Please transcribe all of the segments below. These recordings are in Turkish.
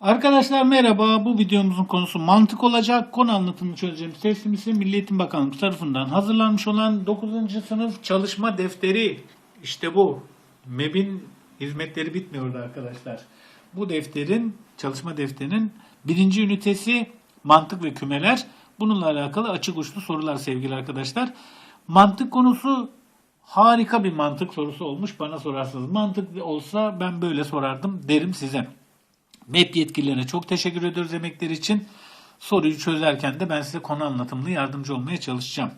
Arkadaşlar merhaba. Bu videomuzun konusu mantık olacak. Konu anlatımını çözeceğim. Teslim ise Milli Eğitim Bakanlığı tarafından hazırlanmış olan 9. sınıf çalışma defteri. İşte bu. MEB'in hizmetleri bitmiyordu arkadaşlar. Bu defterin, çalışma defterinin birinci ünitesi mantık ve kümeler. Bununla alakalı açık uçlu sorular sevgili arkadaşlar. Mantık konusu harika bir mantık sorusu olmuş bana sorarsanız. Mantık olsa ben böyle sorardım derim size. MEP yetkililerine çok teşekkür ediyoruz emekleri için. Soruyu çözerken de ben size konu anlatımlı yardımcı olmaya çalışacağım.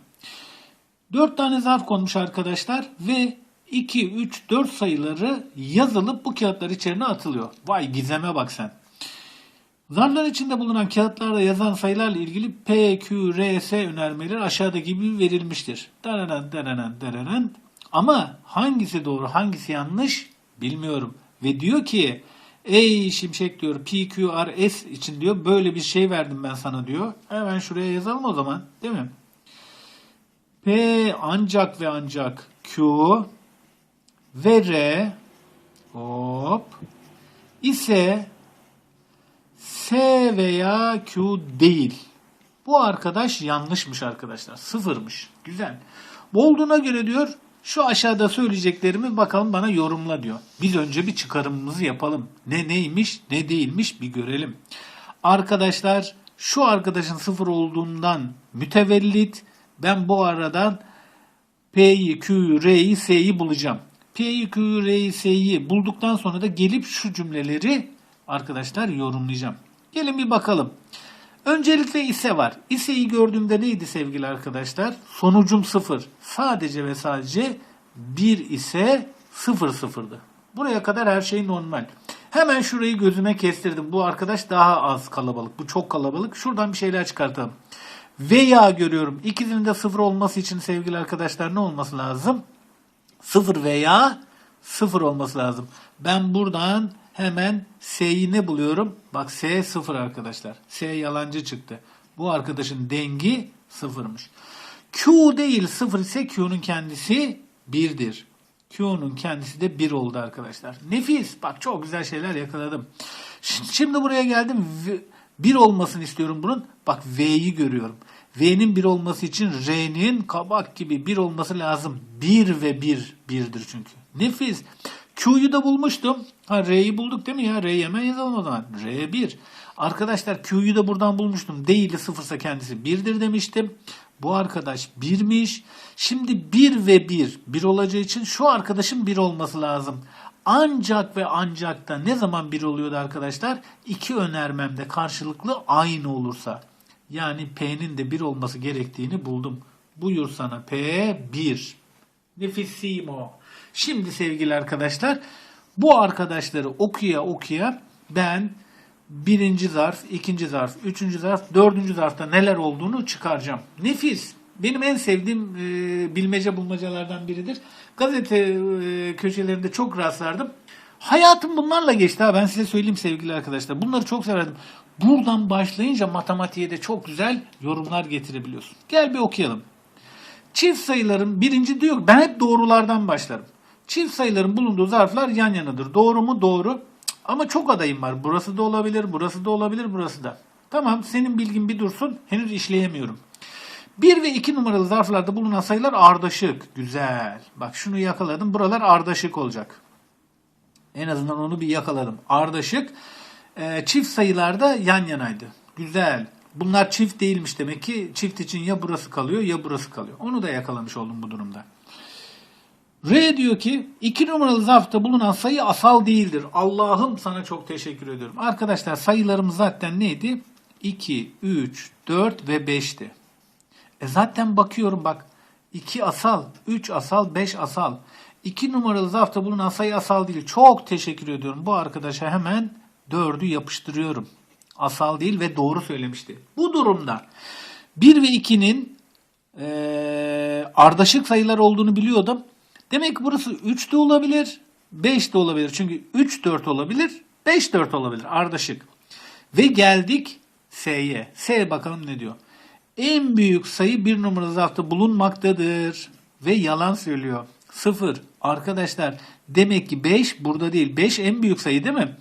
4 tane zarf konmuş arkadaşlar ve 2, 3, 4 sayıları yazılıp bu kağıtlar içerine atılıyor. Vay gizeme bak sen. Zarflar içinde bulunan kağıtlarda yazan sayılarla ilgili P, Q, R, S önermeleri aşağıdaki gibi verilmiştir. Dararan, dararan, dararan. Ama hangisi doğru hangisi yanlış bilmiyorum. Ve diyor ki ey şimşek diyor P, Q, R, S için diyor böyle bir şey verdim ben sana diyor. Hemen şuraya yazalım o zaman değil mi? P ancak ve ancak Q ve R hop ise S veya Q değil. Bu arkadaş yanlışmış arkadaşlar. Sıfırmış. Güzel. Bu olduğuna göre diyor şu aşağıda söyleyeceklerimi bakalım bana yorumla diyor. Biz önce bir çıkarımımızı yapalım. Ne neymiş ne değilmiş bir görelim. Arkadaşlar şu arkadaşın sıfır olduğundan mütevellit ben bu aradan P'yi, Q'yu, R'yi, S'yi bulacağım. P'yi, Q'yu, R'yi, S'yi bulduktan sonra da gelip şu cümleleri arkadaşlar yorumlayacağım. Gelin bir bakalım. Öncelikle ise var. İse'yi gördüğümde neydi sevgili arkadaşlar? Sonucum sıfır. Sadece ve sadece 1 ise sıfır sıfırdı. Buraya kadar her şey normal. Hemen şurayı gözüme kestirdim. Bu arkadaş daha az kalabalık. Bu çok kalabalık. Şuradan bir şeyler çıkartalım. Veya görüyorum. İkisinin de sıfır olması için sevgili arkadaşlar ne olması lazım? Sıfır veya sıfır olması lazım. Ben buradan hemen S'yi ne buluyorum? Bak S sıfır arkadaşlar. S yalancı çıktı. Bu arkadaşın dengi sıfırmış. Q değil sıfır ise Q'nun kendisi birdir. Q'nun kendisi de bir oldu arkadaşlar. Nefis. Bak çok güzel şeyler yakaladım. Şimdi buraya geldim. Bir olmasını istiyorum bunun. Bak V'yi görüyorum. V'nin bir olması için R'nin kabak gibi bir olması lazım. Bir ve bir birdir çünkü. Nefis. Q'yu da bulmuştum. Ha R'yi bulduk değil mi ya? R'yi hemen yazalım o zaman. R1. Arkadaşlar Q'yu da buradan bulmuştum. Değil sıfırsa kendisi birdir demiştim. Bu arkadaş birmiş. Şimdi bir ve bir. Bir olacağı için şu arkadaşın bir olması lazım. Ancak ve ancak da ne zaman bir oluyordu arkadaşlar? İki önermemde karşılıklı aynı olursa. Yani P'nin de bir olması gerektiğini buldum. Buyur sana P 1. Nefisimo. Şimdi sevgili arkadaşlar bu arkadaşları okuya okuya ben birinci zarf, ikinci zarf, üçüncü zarf, dördüncü zarfta neler olduğunu çıkaracağım. Nefis. Benim en sevdiğim e, bilmece bulmacalardan biridir. Gazete e, köşelerinde çok rastlardım. Hayatım bunlarla geçti ha ben size söyleyeyim sevgili arkadaşlar. Bunları çok severdim. Buradan başlayınca matematiğe de çok güzel yorumlar getirebiliyorsun. Gel bir okuyalım. Çift sayıların birinci diyor ben hep doğrulardan başlarım. Çift sayıların bulunduğu zarflar yan yanadır. Doğru mu? Doğru. Ama çok adayım var. Burası da olabilir, burası da olabilir, burası da. Tamam senin bilgin bir dursun. Henüz işleyemiyorum. 1 ve 2 numaralı zarflarda bulunan sayılar ardışık. Güzel. Bak şunu yakaladım. Buralar ardışık olacak. En azından onu bir yakaladım. Ardışık. Çift sayılarda yan yanaydı. Güzel. Bunlar çift değilmiş demek ki çift için ya burası kalıyor ya burası kalıyor. Onu da yakalamış oldum bu durumda. R diyor ki 2 numaralı zarfta bulunan sayı asal değildir. Allah'ım sana çok teşekkür ediyorum. Arkadaşlar sayılarımız zaten neydi? 2, 3, 4 ve 5'ti. E zaten bakıyorum bak 2 asal, 3 asal, 5 asal. 2 numaralı zarfta bulunan sayı asal değil. Çok teşekkür ediyorum. Bu arkadaşa hemen 4'ü yapıştırıyorum. Asal değil ve doğru söylemişti. Bu durumda 1 ve 2'nin eee ardışık sayılar olduğunu biliyordum. Demek ki burası 3 de olabilir, 5 de olabilir. Çünkü 3 4 olabilir, 5 4 olabilir ardışık. Ve geldik S'ye. S bakalım ne diyor. En büyük sayı bir numaralı zarfta bulunmaktadır. Ve yalan söylüyor. 0. Arkadaşlar demek ki 5 burada değil. 5 en büyük sayı değil mi?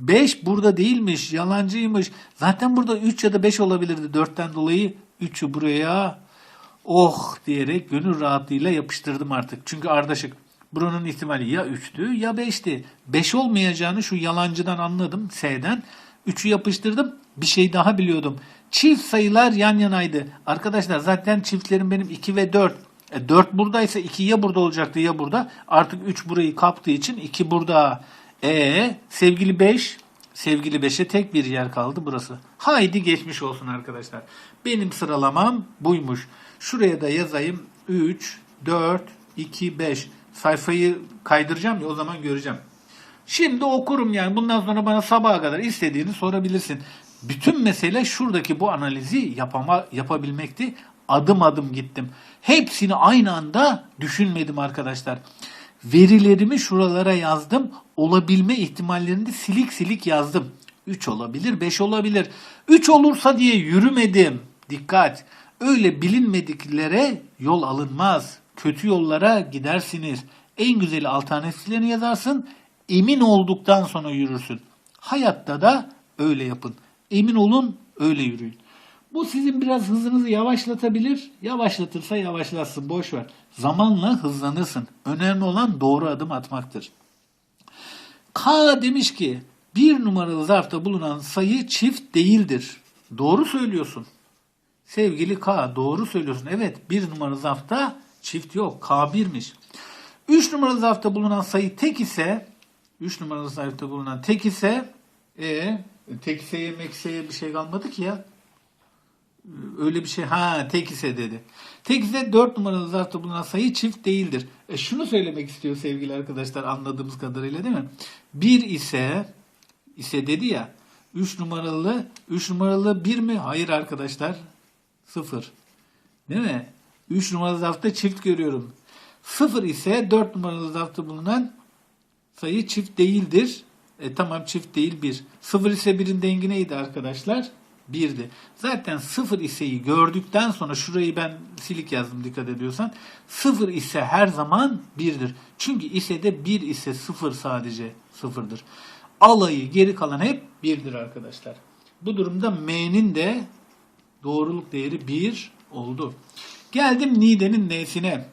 5 burada değilmiş. Yalancıymış. Zaten burada 3 ya da 5 olabilirdi 4'ten dolayı. 3'ü buraya oh diyerek gönül rahatlığıyla yapıştırdım artık. Çünkü ardışık. Buranın ihtimali ya 3'tü ya 5'ti. 5 olmayacağını şu yalancıdan anladım S'den. 3'ü yapıştırdım. Bir şey daha biliyordum. Çift sayılar yan yanaydı. Arkadaşlar zaten çiftlerim benim 2 ve 4. E 4 buradaysa 2 ya burada olacaktı ya burada. Artık 3 burayı kaptığı için 2 burada. E sevgili 5 sevgili 5'e tek bir yer kaldı burası. Haydi geçmiş olsun arkadaşlar. Benim sıralamam buymuş. Şuraya da yazayım. 3, 4, 2, 5. Sayfayı kaydıracağım ya o zaman göreceğim. Şimdi okurum yani. Bundan sonra bana sabaha kadar istediğini sorabilirsin. Bütün mesele şuradaki bu analizi yapama, yapabilmekti. Adım adım gittim. Hepsini aynı anda düşünmedim arkadaşlar. Verilerimi şuralara yazdım. Olabilme ihtimallerini silik silik yazdım. 3 olabilir, 5 olabilir. 3 olursa diye yürümedim. Dikkat. Öyle bilinmediklere yol alınmaz. Kötü yollara gidersiniz. En güzeli alternatiflerini yazarsın. Emin olduktan sonra yürürsün. Hayatta da öyle yapın. Emin olun, öyle yürüyün. Bu sizin biraz hızınızı yavaşlatabilir. Yavaşlatırsa yavaşlatsın, boş ver. Zamanla hızlanırsın. Önemli olan doğru adım atmaktır. K demiş ki bir numaralı zarfta bulunan sayı çift değildir. Doğru söylüyorsun. Sevgili K doğru söylüyorsun. Evet bir numaralı zarfta çift yok. K1'miş. 3 numaralı zarfta bulunan sayı tek ise 3 numaralı zarfta bulunan tek ise e, tek iseye mekseye bir şey kalmadı ki ya. Öyle bir şey ha tek ise dedi. Tek ise 4 numaralı zarfta bulunan sayı çift değildir. E şunu söylemek istiyor sevgili arkadaşlar anladığımız kadarıyla değil mi? 1 ise ise dedi ya 3 numaralı 3 numaralı 1 mi? Hayır arkadaşlar. 0. Değil mi? 3 numaralı zarfta çift görüyorum. 0 ise 4 numaralı zarfta bulunan sayı çift değildir. E tamam çift değil 1. 0 ise 1'in dengi neydi arkadaşlar? 1'di. Zaten 0 iseyi gördükten sonra şurayı ben silik yazdım dikkat ediyorsan. 0 ise her zaman 1'dir. Çünkü ise de 1 ise 0 sadece 0'dır. Alayı geri kalan hep 1'dir arkadaşlar. Bu durumda m'nin de doğruluk değeri 1 oldu. Geldim Nide'nin n'sine.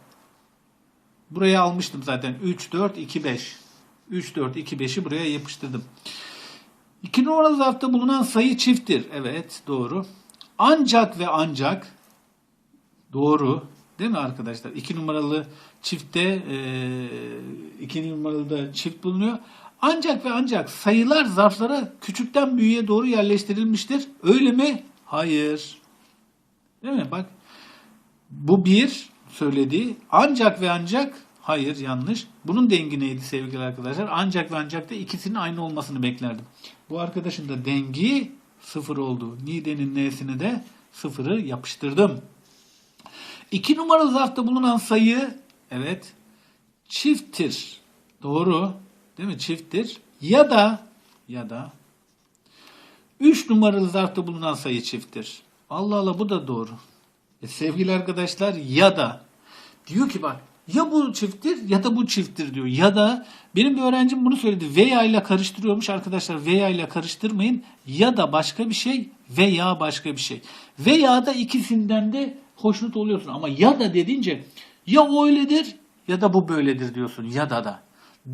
Buraya almıştım zaten. 3, 4, 2, 5. 3, 4, 2, 5'i buraya yapıştırdım. 2 numaralı zarfta bulunan sayı çifttir. Evet doğru. Ancak ve ancak doğru. Değil mi arkadaşlar? 2 numaralı çiftte 2 numaralı da çift bulunuyor. Ancak ve ancak sayılar zarflara küçükten büyüğe doğru yerleştirilmiştir. Öyle mi? Hayır. Değil mi? Bak bu bir söylediği ancak ve ancak hayır yanlış. Bunun dengi neydi sevgili arkadaşlar? Ancak ve ancak da ikisinin aynı olmasını beklerdim. Bu arkadaşın da dengi sıfır oldu. Nide'nin n'sine de sıfırı yapıştırdım. İki numaralı zarfta bulunan sayı evet çifttir. Doğru. Değil mi? Çifttir. Ya da ya da 3 numaralı zarfta bulunan sayı çifttir. Allah Allah bu da doğru. E, sevgili arkadaşlar ya da diyor ki bak ya bu çifttir ya da bu çifttir diyor. Ya da benim bir öğrencim bunu söyledi. Veya ile karıştırıyormuş arkadaşlar. Veya ile karıştırmayın. Ya da başka bir şey veya başka bir şey. Veya da ikisinden de hoşnut oluyorsun. Ama ya da dedince ya o öyledir ya da bu böyledir diyorsun. Ya da da.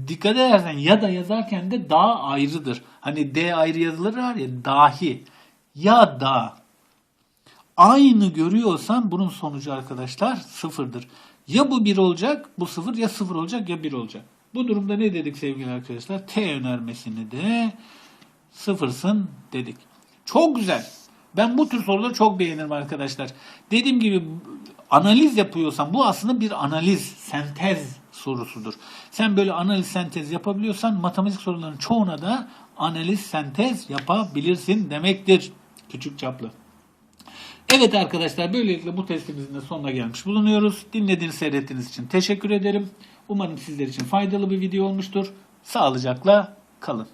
Dikkat edersen ya da yazarken de daha ayrıdır. Hani D ayrı yazılır var ya dahi. Ya da aynı görüyorsan bunun sonucu arkadaşlar sıfırdır. Ya bu bir olacak, bu sıfır ya sıfır olacak ya bir olacak. Bu durumda ne dedik sevgili arkadaşlar? T önermesini de sıfırsın dedik. Çok güzel. Ben bu tür soruları çok beğenirim arkadaşlar. Dediğim gibi analiz yapıyorsan bu aslında bir analiz, sentez sorusudur. Sen böyle analiz, sentez yapabiliyorsan matematik sorularının çoğuna da analiz, sentez yapabilirsin demektir. Küçük çaplı. Evet arkadaşlar böylelikle bu testimizin de sonuna gelmiş bulunuyoruz. Dinlediğiniz, seyrettiğiniz için teşekkür ederim. Umarım sizler için faydalı bir video olmuştur. Sağlıcakla kalın.